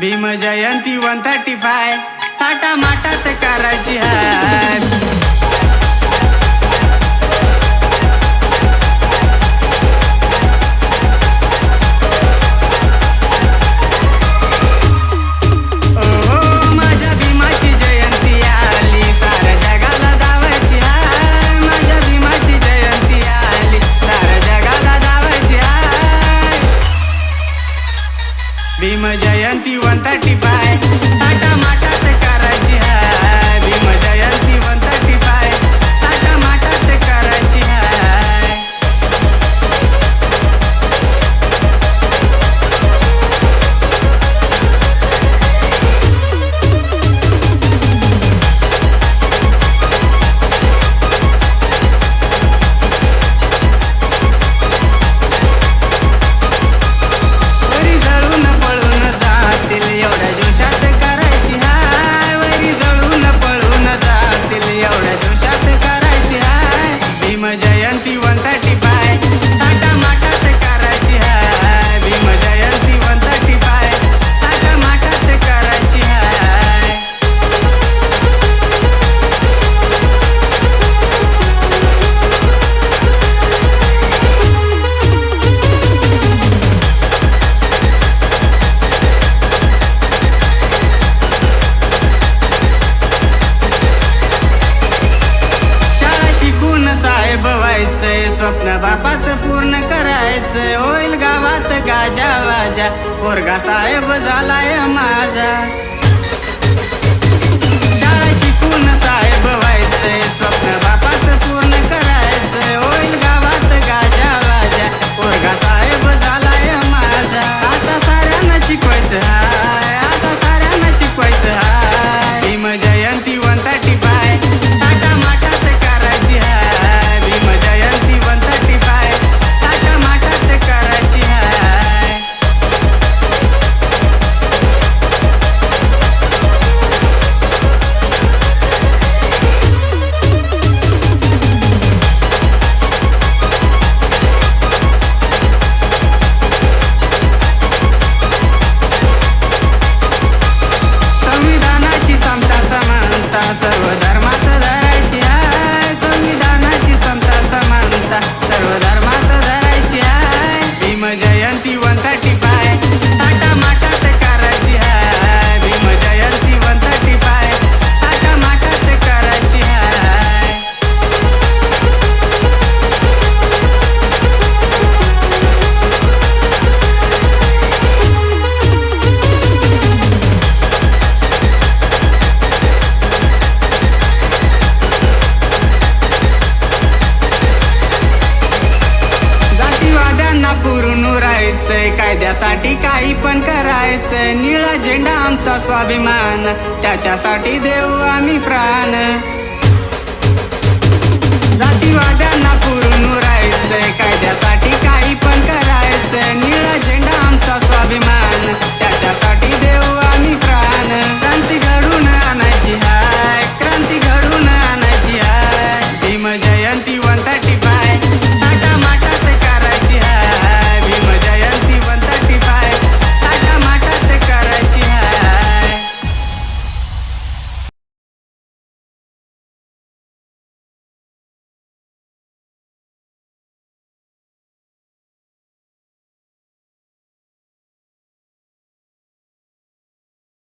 Bhim Jayanti one thirty five Thatta माटात करायची हाय. twenty one thirty five. उद्याच होईल गावात गाजा वाजा. पोरगा साहेब झालाय माझा. करायचंय कायद्यासाठी काही पण करायचंय. निळा झेंडा आमचा स्वाभिमान. त्याच्यासाठी देऊ आम्ही प्राण. जातीवा